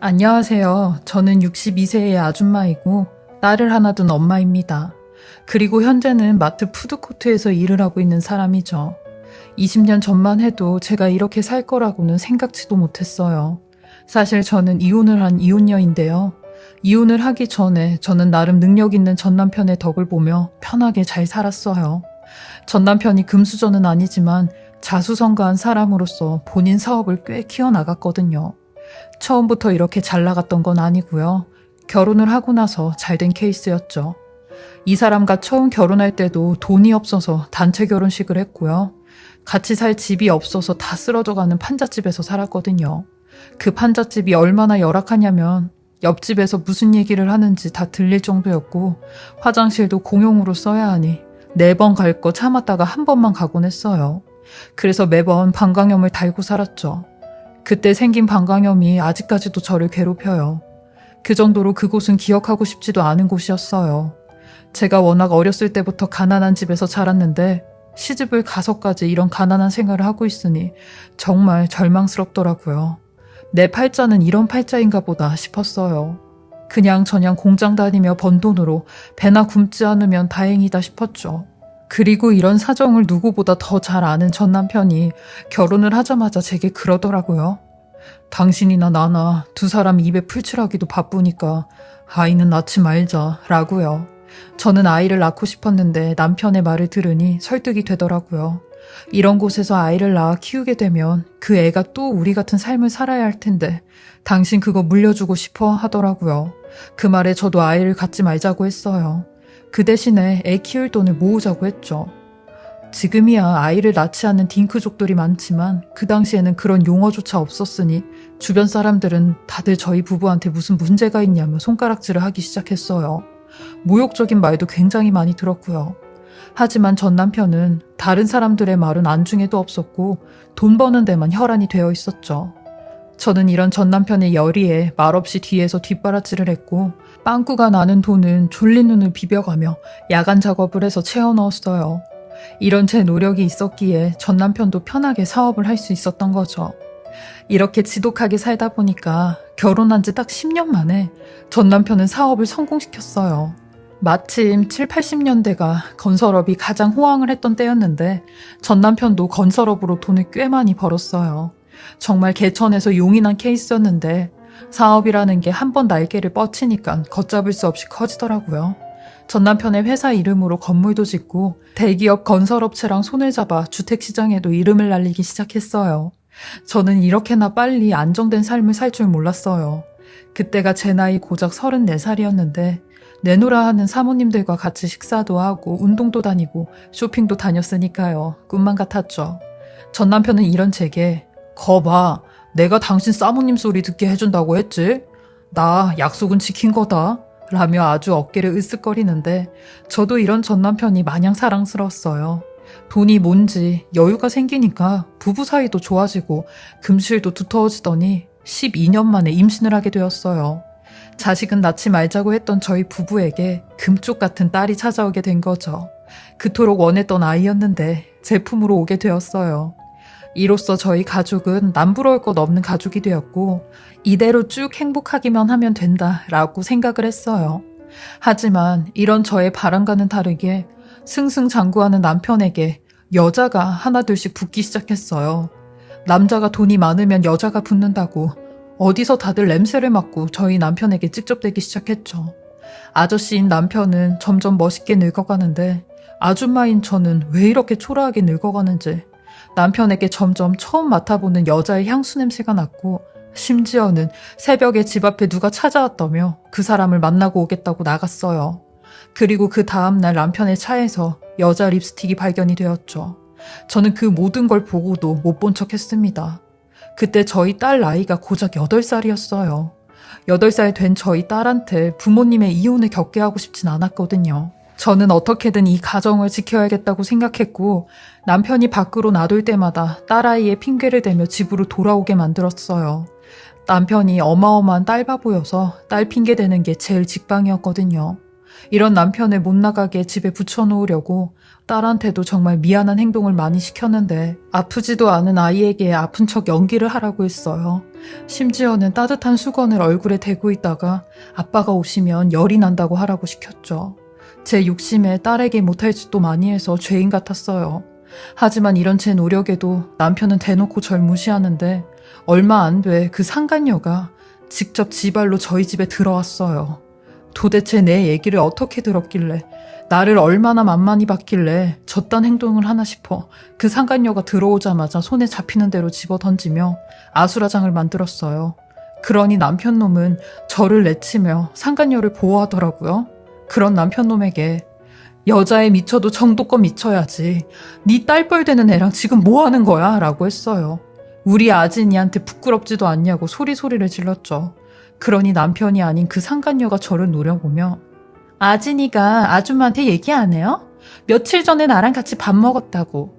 안녕하세요. 저는 62세의 아줌마이고 딸을 하나 둔 엄마입니다. 그리고 현재는 마트 푸드코트에서 일을 하고 있는 사람이죠. 20년 전만 해도 제가 이렇게 살 거라고는 생각지도 못했어요. 사실 저는 이혼을 한 이혼녀인데요. 이혼을 하기 전에 저는 나름 능력 있는 전 남편의 덕을 보며 편하게 잘 살았어요. 전 남편이 금수저는 아니지만 자수성가한 사람으로서 본인 사업을 꽤 키워나갔거든요. 처음부터 이렇게 잘 나갔던 건 아니고요. 결혼을 하고 나서 잘 된 케이스였죠. 이 사람과 처음 결혼할 때도 돈이 없어서 단체 결혼식을 했고요. 같이 살 집이 없어서 다 쓰러져가는 판잣집에서 살았거든요. 그 판잣집이 얼마나 열악하냐면 옆집에서 무슨 얘기를 하는지 다 들릴 정도였고 화장실도 공용으로 써야 하니 네 번 갈 거 참았다가 한 번만 가곤 했어요. 그래서 매번 방광염을 달고 살았죠. 그때 생긴 방광염이 아직까지도 저를 괴롭혀요. 그 정도로 그곳은 기억하고 싶지도 않은 곳이었어요. 제가 워낙 어렸을 때부터 가난한 집에서 자랐는데 시집을 가서까지 이런 가난한 생활을 하고 있으니 정말 절망스럽더라고요. 내 팔자는 이런 팔자인가 보다 싶었어요. 그냥 저냥 공장 다니며 번 돈으로 배나 굶지 않으면 다행이다 싶었죠. 그리고 이런 사정을 누구보다 더 잘 아는 전 남편이 결혼을 하자마자 제게 그러더라고요. 당신이나 나나 두 사람 입에 풀칠하기도 바쁘니까 아이는 낳지 말자 라고요. 저는 아이를 낳고 싶었는데 남편의 말을 들으니 설득이 되더라고요. 이런 곳에서 아이를 낳아 키우게 되면 그 애가 또 우리 같은 삶을 살아야 할 텐데 당신 그거 물려주고 싶어 하더라고요. 그 말에 저도 아이를 갖지 말자고 했어요. 그 대신에 애 키울 돈을 모으자고 했죠. 지금이야 아이를 낳지 않는 딩크족들이 많지만 그 당시에는 그런 용어조차 없었으니 주변 사람들은 다들 저희 부부한테 무슨 문제가 있냐며 손가락질을 하기 시작했어요. 모욕적인 말도 굉장히 많이 들었고요. 하지만 전 남편은 다른 사람들의 말은 안중에도 없었고 돈 버는 데만 혈안이 되어 있었죠. 저는 이런 전 남편의 열의에 말없이 뒤에서 뒷바라지를 했고 빵꾸가 나는 돈은 졸린 눈을 비벼가며 야간 작업을 해서 채워 넣었어요. 이런 제 노력이 있었기에 전 남편도 편하게 사업을 할 수 있었던 거죠. 이렇게 지독하게 살다 보니까 결혼한 지 딱 10년 만에 전 남편은 사업을 성공시켰어요. 마침 7, 80년대가 건설업이 가장 호황을 했던 때였는데 전 남편도 건설업으로 돈을 꽤 많이 벌었어요. 정말 개천에서 난 케이스였는데 사업이라는 게 한 번 날개를 뻗치니까 걷잡을 수 없이 커지더라고요. 전 남편의 회사 이름으로 건물도 짓고 대기업 건설업체랑 손을 잡아 주택시장에도 이름을 날리기 시작했어요. 저는 이렇게나 빨리 안정된 삶을 살 줄 몰랐어요. 그때가 제 나이 고작 34살이었는데 내노라 하는 사모님들과 같이 식사도 하고 운동도 다니고 쇼핑도 다녔으니까요. 꿈만 같았죠. 전 남편은 이런 제게 거봐 내가 당신 사모님 소리 듣게 해준다고 했지? 나 약속은 지킨 거다. 라며 아주 어깨를 으쓱거리는데 저도 이런 전 남편이 마냥 사랑스러웠어요. 돈이 뭔지 여유가 생기니까 부부 사이도 좋아지고 금실도 두터워지더니 12년 만에 임신을 하게 되었어요. 자식은 낳지 말자고 했던 저희 부부에게 금쪽 같은 딸이 찾아오게 된 거죠. 그토록 원했던 아이였는데 제품으로 오게 되었어요. 이로써 저희 가족은 남부러울 것 없는 가족이 되었고 이대로 쭉 행복하기만 하면 된다라고 생각을 했어요. 하지만 이런 저의 바람과는 다르게 승승장구하는 남편에게 여자가 하나둘씩 붙기 시작했어요. 남자가 돈이 많으면 여자가 붙는다고 어디서 다들 냄새를 맡고 저희 남편에게 직접대기 시작했죠. 아저씨인 남편은 점점 멋있게 늙어가는데 아줌마인 저는 왜 이렇게 초라하게 늙어가는지 남편에게 점점 처음 맡아보는 여자의 향수 냄새가 났고 심지어는 새벽에 집 앞에 누가 찾아왔다며 그 사람을 만나고 오겠다고 나갔어요. 그리고 그 다음날 남편의 차에서 여자 립스틱이 발견이 되었죠. 저는 그 모든 걸 보고도 못 본 척 했습니다. 그때 저희 딸 나이가 고작 8살이었어요. 8살 된 저희 딸한테 부모님의 이혼을 겪게 하고 싶진 않았거든요. 저는 어떻게든 이 가정을 지켜야겠다고 생각했고 남편이 밖으로 나돌 때마다 딸아이의 핑계를 대며 집으로 돌아오게 만들었어요. 남편이 어마어마한 딸바보여서 딸 핑계 대는 게 제일 직방이었거든요. 이런 남편을 못 나가게 집에 붙여놓으려고 딸한테도 정말 미안한 행동을 많이 시켰는데 아프지도 않은 아이에게 아픈 척 연기를 하라고 했어요. 심지어는 따뜻한 수건을 얼굴에 대고 있다가 아빠가 오시면 열이 난다고 하라고 시켰죠. 제 욕심에 딸에게 못할 짓도 많이 해서 죄인 같았어요. 하지만 이런 제 노력에도 남편은 대놓고 절 무시하는데 얼마 안 돼 그 상간녀가 직접 지발로 저희 집에 들어왔어요. 도대체 내 얘기를 어떻게 들었길래 나를 얼마나 만만히 봤길래 저딴 행동을 하나 싶어 그 상간녀가 들어오자마자 손에 잡히는 대로 집어 던지며 아수라장을 만들었어요. 그러니 남편놈은 저를 내치며 상간녀를 보호하더라고요. 그런 남편놈에게 여자에 미쳐도 정도껏 미쳐야지. 네 딸뻘 되는 애랑 지금 뭐 하는 거야? 라고 했어요. 우리 아진이한테 부끄럽지도 않냐고 소리소리를 질렀죠. 그러니 남편이 아닌 그 상간녀가 저를 노려보며 아진이가 아줌마한테 얘기 안 해요? 며칠 전에 나랑 같이 밥 먹었다고.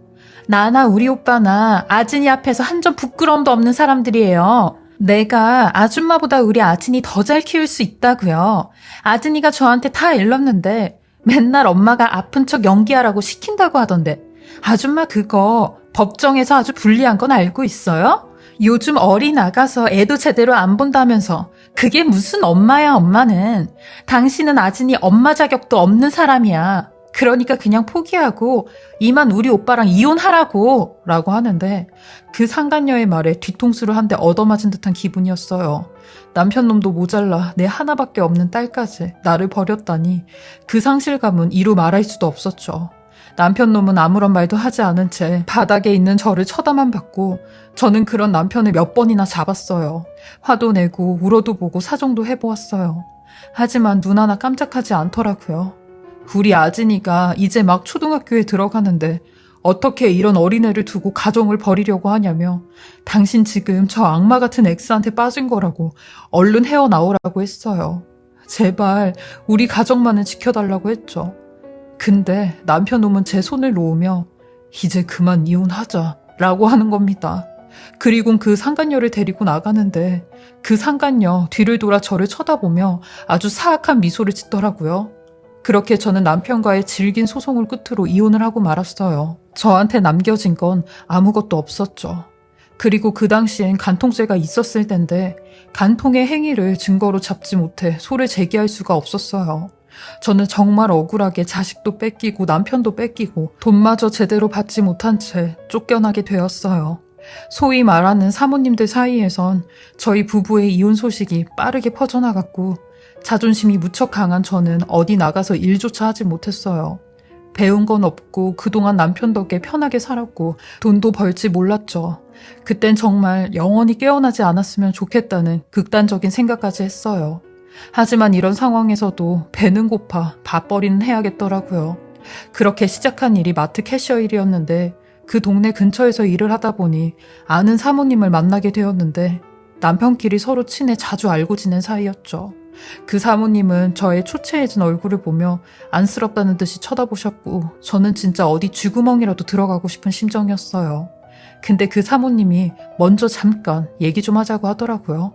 나나 우리 오빠나 아진이 앞에서 한 점 부끄러움도 없는 사람들이에요. 내가 아줌마보다 우리 아진이 더 잘 키울 수 있다고요. 아진이가 저한테 다 일렀는데 맨날 엄마가 아픈 척 연기하라고 시킨다고 하던데 아줌마 그거 법정에서 아주 불리한 건 알고 있어요? 요즘 어리 나가서 애도 제대로 안 본다면서 그게 무슨 엄마야 엄마는 당신은 아진이 엄마 자격도 없는 사람이야. 그러니까 그냥 포기하고 이만 우리 오빠랑 이혼하라고 라고 하는데 그 상간녀의 말에 뒤통수를 한 대 얻어맞은 듯한 기분이었어요. 남편 놈도 모자라 내 하나밖에 없는 딸까지 나를 버렸다니 그 상실감은 이루 말할 수도 없었죠. 남편 놈은 아무런 말도 하지 않은 채 바닥에 있는 저를 쳐다만 봤고 저는 그런 남편을 몇 번이나 잡았어요. 화도 내고 울어도 보고 사정도 해보았어요. 하지만 눈 하나 깜짝하지 않더라고요. 우리 아진이가 이제 막 초등학교에 들어가는데 어떻게 이런 어린애를 두고 가정을 버리려고 하냐며 당신 지금 저 악마 같은 엑스한테 빠진 거라고 얼른 헤어나오라고 했어요. 제발 우리 가정만은 지켜달라고 했죠. 근데 남편 놈은 제 손을 놓으며 이제 그만 이혼하자 라고 하는 겁니다. 그리고 그 상간녀를 데리고 나가는데 그 상간녀 뒤를 돌아 저를 쳐다보며 아주 사악한 미소를 짓더라고요. 그렇게 저는 남편과의 질긴 소송을 끝으로 이혼을 하고 말았어요. 저한테 남겨진 건 아무것도 없었죠. 그리고 그 당시엔 간통죄가 있었을 텐데 간통의 행위를 증거로 잡지 못해 소를 제기할 수가 없었어요. 저는 정말 억울하게 자식도 뺏기고 남편도 뺏기고 돈마저 제대로 받지 못한 채 쫓겨나게 되었어요. 소위 말하는 사모님들 사이에선 저희 부부의 이혼 소식이 빠르게 퍼져나갔고 자존심이 무척 강한 저는 어디 나가서 일조차 하지 못했어요. 배운 건 없고 그동안 남편 덕에 편하게 살았고 돈도 벌지 몰랐죠. 그땐 정말 영원히 깨어나지 않았으면 좋겠다는 극단적인 생각까지 했어요. 하지만 이런 상황에서도 배는 고파 밥벌이는 해야겠더라고요. 그렇게 시작한 일이 마트 캐셔 일이었는데 그 동네 근처에서 일을 하다 보니 아는 사모님을 만나게 되었는데 남편끼리 서로 친해 자주 알고 지낸 사이였죠. 그 사모님은 저의 초췌해진 얼굴을 보며 안쓰럽다는 듯이 쳐다보셨고 저는 진짜 어디 쥐구멍이라도 들어가고 싶은 심정이었어요. 근데 그 사모님이 먼저 잠깐 얘기 좀 하자고 하더라고요.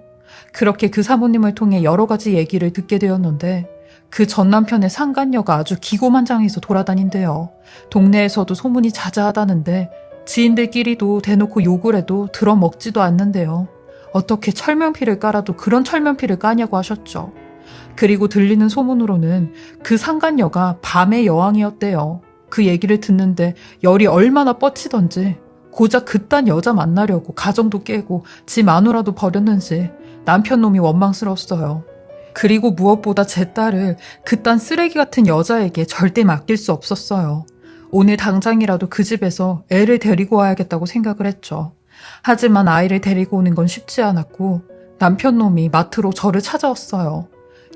그렇게 그 사모님을 통해 여러 가지 얘기를 듣게 되었는데 그 전 남편의 상간녀가 아주 기고만장해서 돌아다닌대요. 동네에서도 소문이 자자하다는데 지인들끼리도 대놓고 욕을 해도 들어먹지도 않는데요. 어떻게 철면피를 깔아도 그런 철면피를 까냐고 하셨죠. 그리고 들리는 소문으로는 그 상간녀가 밤의 여왕이었대요. 그 얘기를 듣는데 열이 얼마나 뻗치던지 고작 그딴 여자 만나려고 가정도 깨고 지 마누라도 버렸는지 남편 놈이 원망스러웠어요. 그리고 무엇보다 제 딸을 그딴 쓰레기 같은 여자에게 절대 맡길 수 없었어요. 오늘 당장이라도 그 집에서 애를 데리고 와야겠다고 생각을 했죠. 하지만 아이를 데리고 오는 건 쉽지 않았고 남편 놈이 마트로 저를 찾아왔어요.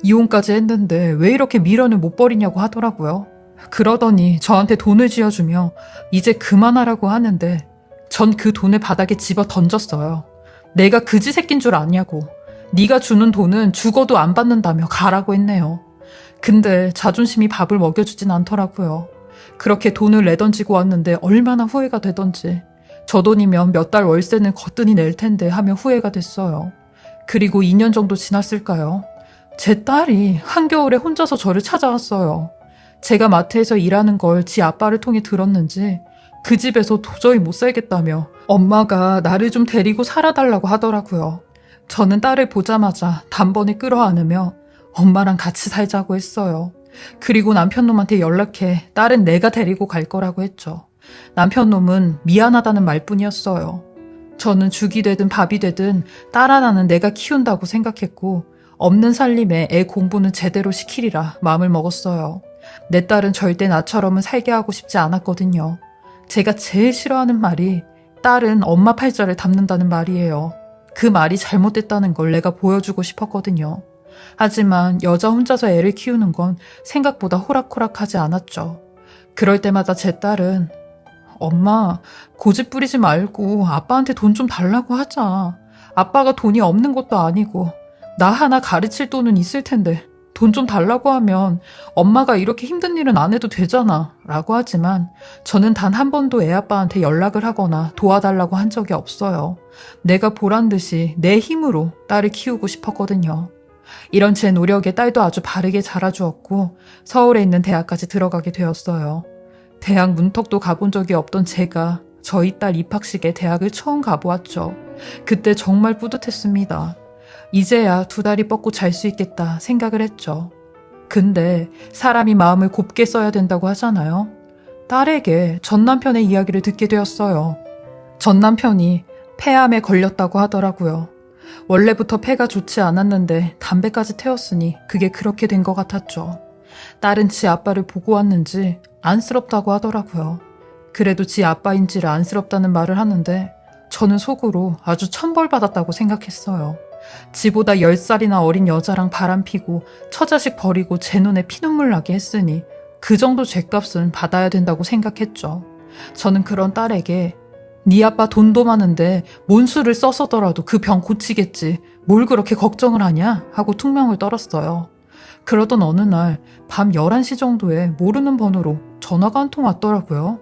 이혼까지 했는데 왜 이렇게 미련을 못 버리냐고 하더라고요. 그러더니 저한테 돈을 쥐어주며 이제 그만하라고 하는데 전 그 돈을 바닥에 집어 던졌어요. 내가 그지 새낀 줄 아냐고. 네가 주는 돈은 죽어도 안 받는다며 가라고 했네요. 근데 자존심이 밥을 먹여주진 않더라고요. 그렇게 돈을 내던지고 왔는데 얼마나 후회가 되던지. 저 돈이면 몇 달 월세는 거뜬히 낼 텐데 하며 후회가 됐어요. 그리고 2년 정도 지났을까요? 제 딸이 한겨울에 혼자서 저를 찾아왔어요. 제가 마트에서 일하는 걸 지 아빠를 통해 들었는지 그 집에서 도저히 못 살겠다며 엄마가 나를 좀 데리고 살아달라고 하더라고요. 저는 딸을 보자마자 단번에 끌어안으며 엄마랑 같이 살자고 했어요. 그리고 남편놈한테 연락해 딸은 내가 데리고 갈 거라고 했죠. 남편 놈은 미안하다는 말뿐이었어요. 저는 죽이 되든 밥이 되든 딸 하나는 내가 키운다고 생각했고 없는 살림에 애 공부는 제대로 시키리라 마음을 먹었어요. 내 딸은 절대 나처럼은 살게 하고 싶지 않았거든요. 제가 제일 싫어하는 말이 딸은 엄마 팔자를 담는다는 말이에요. 그 말이 잘못됐다는 걸 내가 보여주고 싶었거든요. 하지만 여자 혼자서 애를 키우는 건 생각보다 호락호락하지 않았죠. 그럴 때마다 제 딸은 엄마, 고집 부리지 말고 아빠한테 돈 좀 달라고 하자. 아빠가 돈이 없는 것도 아니고 나 하나 가르칠 돈은 있을 텐데 돈 좀 달라고 하면 엄마가 이렇게 힘든 일은 안 해도 되잖아. 라고 하지만 저는 단 한 번도 애 아빠한테 연락을 하거나 도와달라고 한 적이 없어요. 내가 보란 듯이 내 힘으로 딸을 키우고 싶었거든요. 이런 제 노력에 딸도 아주 바르게 자라주었고 서울에 있는 대학까지 들어가게 되었어요. 대학 문턱도 가본 적이 없던 제가 저희 딸 입학식에 대학을 처음 가보았죠. 그때 정말 뿌듯했습니다. 이제야 두 다리 뻗고 잘 수 있겠다 생각을 했죠. 근데 사람이 마음을 곱게 써야 된다고 하잖아요. 딸에게 전 남편의 이야기를 듣게 되었어요. 전 남편이 폐암에 걸렸다고 하더라고요. 원래부터 폐가 좋지 않았는데 담배까지 태웠으니 그게 그렇게 된 것 같았죠. 딸은 지 아빠를 보고 왔는지 안쓰럽다고 하더라고요. 그래도 지 아빠인지를 안쓰럽다는 말을 하는데 저는 속으로 아주 천벌받았다고 생각했어요. 지보다 10살이나 어린 여자랑 바람피고 처자식 버리고 제 눈에 피눈물 나게 했으니 그 정도 죄값은 받아야 된다고 생각했죠. 저는 그런 딸에게 네 아빠 돈도 많은데 뭔 수를 써서더라도 그 병 고치겠지. 뭘 그렇게 걱정을 하냐? 하고 퉁명을 떨었어요. 그러던 어느 날 밤 11시 정도에 모르는 번호로 전화가 한 통 왔더라고요.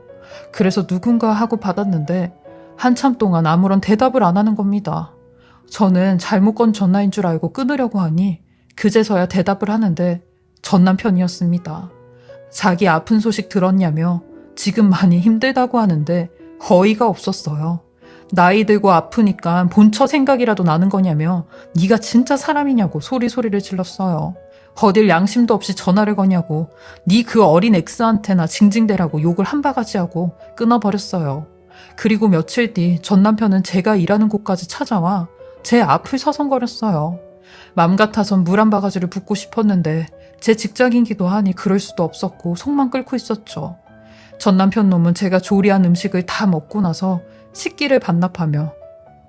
그래서 누군가 하고 받았는데 한참 동안 아무런 대답을 안 하는 겁니다. 저는 잘못 건 전화인 줄 알고 끊으려고 하니 그제서야 대답을 하는데 전 남편이었습니다. 자기 아픈 소식 들었냐며 지금 많이 힘들다고 하는데 어이가 없었어요. 나이 들고 아프니까 본처 생각이라도 나는 거냐며 네가 진짜 사람이냐고 소리 소리를 질렀어요. 어딜 양심도 없이 전화를 거냐고 네 그 어린 엑스한테나 징징대라고 욕을 한 바가지 하고 끊어버렸어요. 그리고 며칠 뒤 전 남편은 제가 일하는 곳까지 찾아와 제 앞을 서성거렸어요. 맘 같아선 물 한 바가지를 붓고 싶었는데 제 직장인기도 하니 그럴 수도 없었고 속만 끓고 있었죠. 전 남편 놈은 제가 조리한 음식을 다 먹고 나서 식기를 반납하며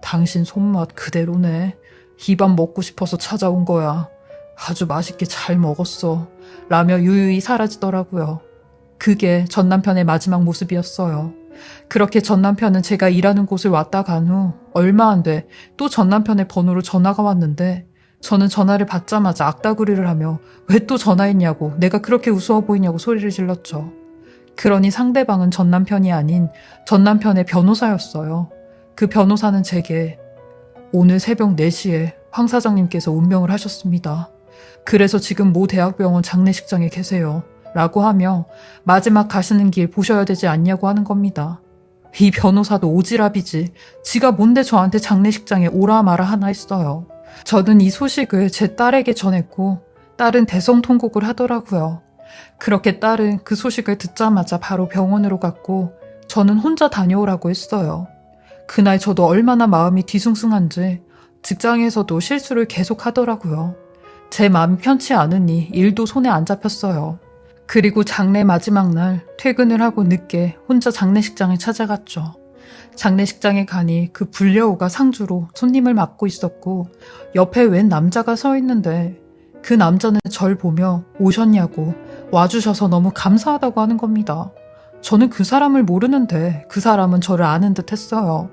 당신 손맛 그대로네. 이 밥 먹고 싶어서 찾아온 거야. 아주 맛있게 잘 먹었어. 라며 유유히 사라지더라고요. 그게 전 남편의 마지막 모습이었어요. 그렇게 전 남편은 제가 일하는 곳을 왔다 간 후 얼마 안 돼 또 전 남편의 번호로 전화가 왔는데 저는 전화를 받자마자 악다구리를 하며 왜 또 전화했냐고 내가 그렇게 우스워 보이냐고 소리를 질렀죠. 그러니 상대방은 전 남편이 아닌 전 남편의 변호사였어요. 그 변호사는 제게 오늘 새벽 4시에 황 사장님께서 운명을 하셨습니다. 그래서 지금 모 대학병원 장례식장에 계세요. 라고 하며 마지막 가시는 길 보셔야 되지 않냐고 하는 겁니다. 이 변호사도 오지랖이지. 지가 뭔데 저한테 장례식장에 오라 마라 하나 했어요. 저는 이 소식을 제 딸에게 전했고 딸은 대성통곡을 하더라고요. 그렇게 딸은 그 소식을 듣자마자 바로 병원으로 갔고 저는 혼자 다녀오라고 했어요. 그날 저도 얼마나 마음이 뒤숭숭한지 직장에서도 실수를 계속 하더라고요. 제 마음이 편치 않으니 일도 손에 안 잡혔어요. 그리고 장례 마지막 날 퇴근을 하고 늦게 혼자 장례식장에 찾아갔죠. 장례식장에 가니 그 불려오가 상주로 손님을 맡고 있었고 옆에 웬 남자가 서 있는데 그 남자는 절 보며 오셨냐고 와주셔서 너무 감사하다고 하는 겁니다. 저는 그 사람을 모르는데 그 사람은 저를 아는 듯 했어요.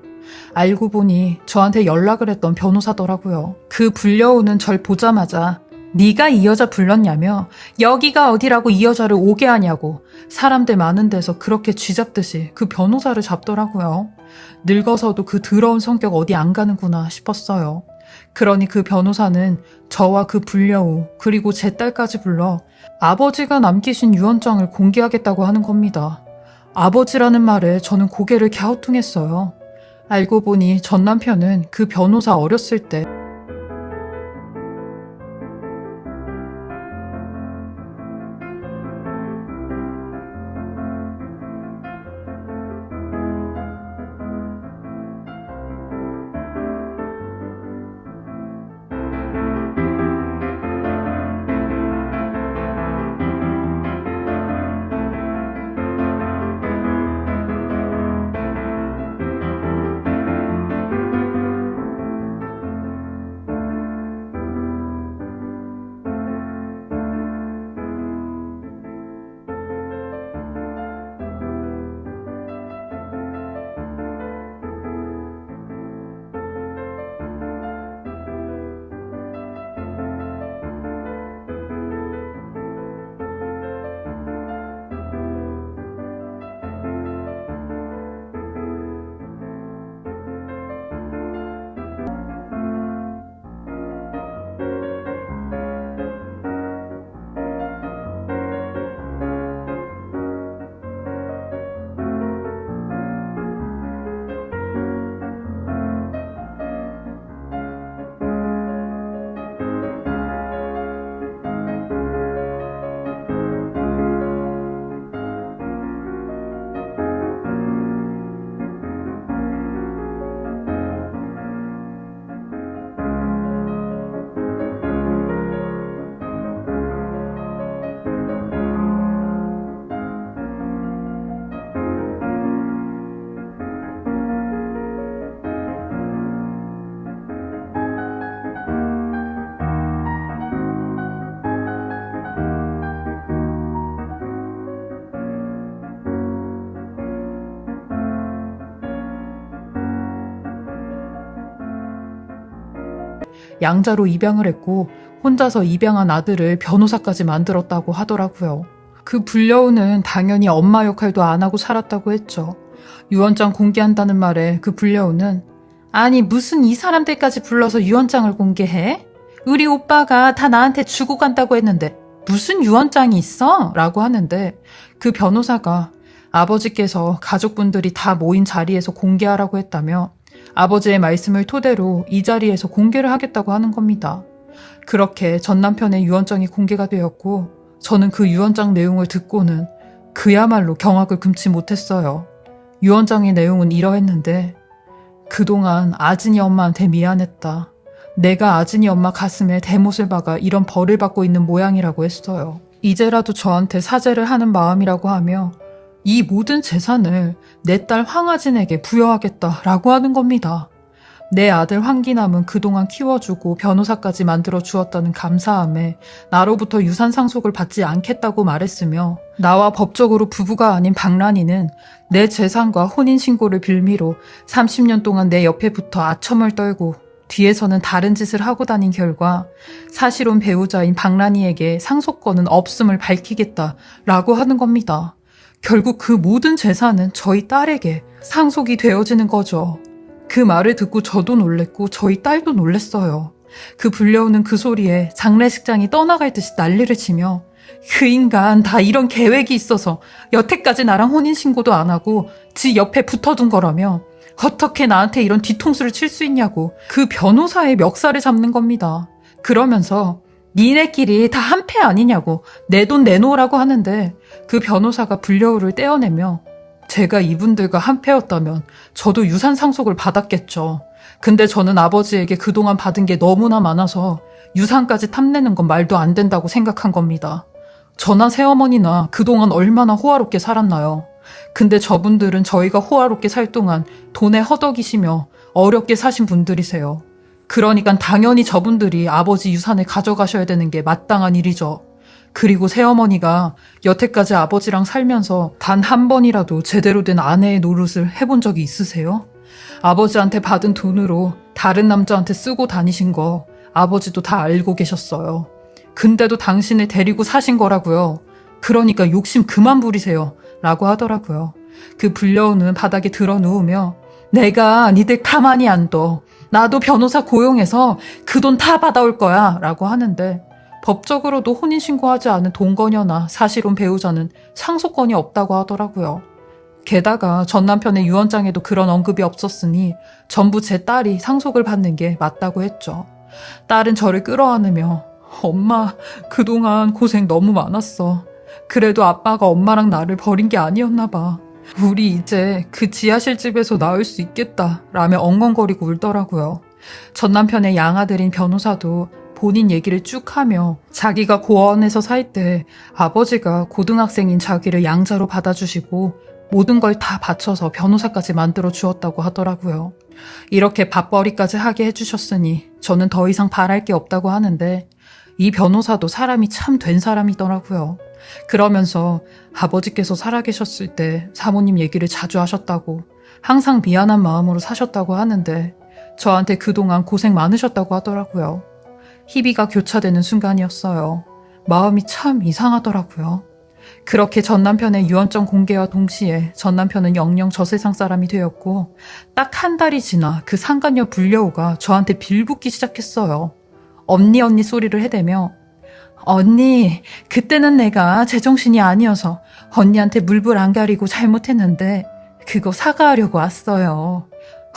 알고 보니 저한테 연락을 했던 변호사더라고요. 그 불려오는 절 보자마자 네가 이 여자 불렀냐며 여기가 어디라고 이 여자를 오게 하냐고 사람들 많은 데서 그렇게 쥐잡듯이 그 변호사를 잡더라고요. 늙어서도 그 더러운 성격 어디 안 가는구나 싶었어요. 그러니 그 변호사는 저와 그 불려우 그리고 제 딸까지 불러 아버지가 남기신 유언장을 공개하겠다고 하는 겁니다. 아버지라는 말에 저는 고개를 갸우뚱했어요. 알고 보니 전 남편은 그 변호사 어렸을 때 양자로 입양을 했고 혼자서 입양한 아들을 변호사까지 만들었다고 하더라고요. 그 불려우는 당연히 엄마 역할도 안 하고 살았다고 했죠. 유언장 공개한다는 말에 그 불려우는 아니 무슨 이 사람들까지 불러서 유언장을 공개해? 우리 오빠가 다 나한테 주고 간다고 했는데 무슨 유언장이 있어? 라고 하는데 그 변호사가 아버지께서 가족분들이 다 모인 자리에서 공개하라고 했다며 아버지의 말씀을 토대로 이 자리에서 공개를 하겠다고 하는 겁니다. 그렇게 전 남편의 유언장이 공개가 되었고 저는 그 유언장 내용을 듣고는 그야말로 경악을 금치 못했어요. 유언장의 내용은 이러했는데 그동안 아진이 엄마한테 미안했다. 내가 아진이 엄마 가슴에 대못을 박아 이런 벌을 받고 있는 모양이라고 했어요. 이제라도 저한테 사죄를 하는 마음이라고 하며 이 모든 재산을 내 딸 황아진에게 부여하겠다라고 하는 겁니다. 내 아들 황기남은 그동안 키워주고 변호사까지 만들어 주었다는 감사함에 나로부터 유산 상속을 받지 않겠다고 말했으며 나와 법적으로 부부가 아닌 박란이는 내 재산과 혼인신고를 빌미로 30년 동안 내 옆에 붙어 아첨을 떨고 뒤에서는 다른 짓을 하고 다닌 결과 사실혼 배우자인 박란이에게 상속권은 없음을 밝히겠다라고 하는 겁니다. 결국 그 모든 재산은 저희 딸에게 상속이 되어지는 거죠. 그 말을 듣고 저도 놀랬고 저희 딸도 놀랬어요. 그 불려오는 그 소리에 장례식장이 떠나갈 듯이 난리를 치며 그 인간 다 이런 계획이 있어서 여태까지 나랑 혼인신고도 안 하고 지 옆에 붙어둔 거라며 어떻게 나한테 이런 뒤통수를 칠 수 있냐고 그 변호사의 멱살을 잡는 겁니다. 그러면서 니네끼리 다 한패 아니냐고 내 돈 내놓으라고 하는데 그 변호사가 불려우를 떼어내며 제가 이분들과 한패였다면 저도 유산 상속을 받았겠죠. 근데 저는 아버지에게 그동안 받은 게 너무나 많아서 유산까지 탐내는 건 말도 안 된다고 생각한 겁니다. 저나 새어머니나 그동안 얼마나 호화롭게 살았나요? 근데 저분들은 저희가 호화롭게 살 동안 돈에 허덕이시며 어렵게 사신 분들이세요. 그러니까 당연히 저분들이 아버지 유산을 가져가셔야 되는 게 마땅한 일이죠. 그리고 새어머니가 여태까지 아버지랑 살면서 단 한 번이라도 제대로 된 아내의 노릇을 해본 적이 있으세요? 아버지한테 받은 돈으로 다른 남자한테 쓰고 다니신 거 아버지도 다 알고 계셨어요. 근데도 당신을 데리고 사신 거라고요. 그러니까 욕심 그만 부리세요. 라고 하더라고요. 그 불려오는 바닥에 들어 누우며 내가 니들 가만히 안 둬. 나도 변호사 고용해서 그 돈 다 받아올 거야. 라고 하는데 법적으로도 혼인신고하지 않은 동거녀나 사실혼 배우자는 상속권이 없다고 하더라고요. 게다가 전 남편의 유언장에도 그런 언급이 없었으니 전부 제 딸이 상속을 받는 게 맞다고 했죠. 딸은 저를 끌어안으며 엄마 그동안 고생 너무 많았어. 그래도 아빠가 엄마랑 나를 버린 게 아니었나 봐. 우리 이제 그 지하실 집에서 나올 수 있겠다. 라며 엉엉거리고 울더라고요. 전 남편의 양아들인 변호사도 본인 얘기를 쭉 하며 자기가 고아원에서 살 때 아버지가 고등학생인 자기를 양자로 받아주시고 모든 걸 다 바쳐서 변호사까지 만들어 주었다고 하더라고요. 이렇게 밥벌이까지 하게 해주셨으니 저는 더 이상 바랄 게 없다고 하는데 이 변호사도 사람이 참 된 사람이더라고요. 그러면서 아버지께서 살아계셨을 때 사모님 얘기를 자주 하셨다고 항상 미안한 마음으로 사셨다고 하는데 저한테 그동안 고생 많으셨다고 하더라고요. 희비가 교차되는 순간이었어요. 마음이 참 이상하더라고요. 그렇게 전 남편의 유언장 공개와 동시에 전 남편은 영영 저 세상 사람이 되었고 딱 한 달이 지나 그 상간녀 불려우가 저한테 빌붙기 시작했어요. 언니 언니 소리를 해대며 언니 그때는 내가 제정신이 아니어서 언니한테 물불 안 가리고 잘못했는데 그거 사과하려고 왔어요.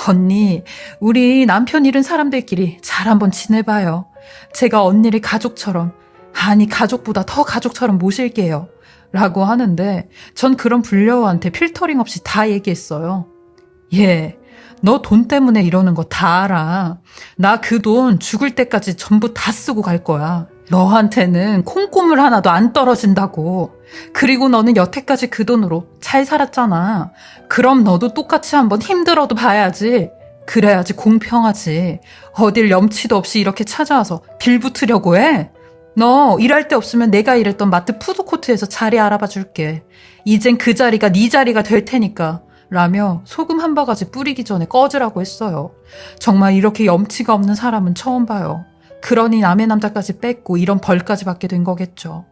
언니 우리 남편 잃은 사람들끼리 잘 한번 지내봐요. 제가 언니를 가족처럼 아니 가족보다 더 가족처럼 모실게요. 라고 하는데 전 그런 불려우한테 필터링 없이 다 얘기했어요. 예, 너 돈 때문에 이러는 거 다 알아. 나 그 돈 죽을 때까지 전부 다 쓰고 갈 거야. 너한테는 콩고물 하나도 안 떨어진다고. 그리고 너는 여태까지 그 돈으로 잘 살았잖아. 그럼 너도 똑같이 한번 힘들어도 봐야지. 그래야지 공평하지. 어딜 염치도 없이 이렇게 찾아와서 빌붙으려고 해? 너 일할 데 없으면 내가 일했던 마트 푸드코트에서 자리 알아봐 줄게. 이젠 그 자리가 네 자리가 될 테니까. 라며 소금 한 바가지 뿌리기 전에 꺼지라고 했어요. 정말 이렇게 염치가 없는 사람은 처음 봐요. 그러니 남의 남자까지 뺏고 이런 벌까지 받게 된 거겠죠.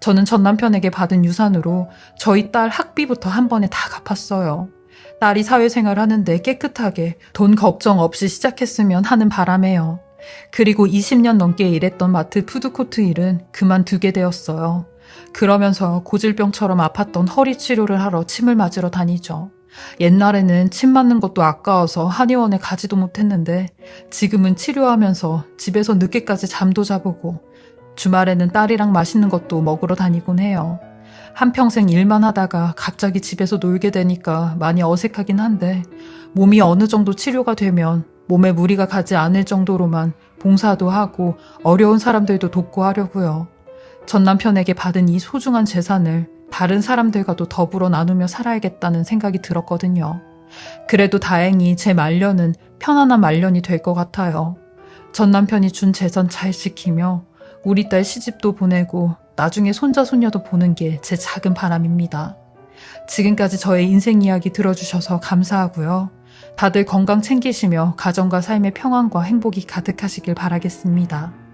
저는 전 남편에게 받은 유산으로 저희 딸 학비부터 한 번에 다 갚았어요. 딸이 사회생활 하는데 깨끗하게 돈 걱정 없이 시작했으면 하는 바람에요. 그리고 20년 넘게 일했던 마트 푸드코트 일은 그만두게 되었어요. 그러면서 고질병처럼 아팠던 허리 치료를 하러 침을 맞으러 다니죠. 옛날에는 침 맞는 것도 아까워서 한의원에 가지도 못했는데 지금은 치료하면서 집에서 늦게까지 잠도 자보고 주말에는 딸이랑 맛있는 것도 먹으러 다니곤 해요. 한평생 일만 하다가 갑자기 집에서 놀게 되니까 많이 어색하긴 한데 몸이 어느 정도 치료가 되면 몸에 무리가 가지 않을 정도로만 봉사도 하고 어려운 사람들도 돕고 하려고요. 전 남편에게 받은 이 소중한 재산을 다른 사람들과도 더불어 나누며 살아야겠다는 생각이 들었거든요. 그래도 다행히 제 말년은 편안한 말년이 될 것 같아요. 전 남편이 준 재산 잘 지키며 우리 딸 시집도 보내고 나중에 손자 손녀도 보는 게 제 작은 바람입니다. 지금까지 저의 인생 이야기 들어주셔서 감사하고요. 다들 건강 챙기시며 가정과 삶의 평안과 행복이 가득하시길 바라겠습니다.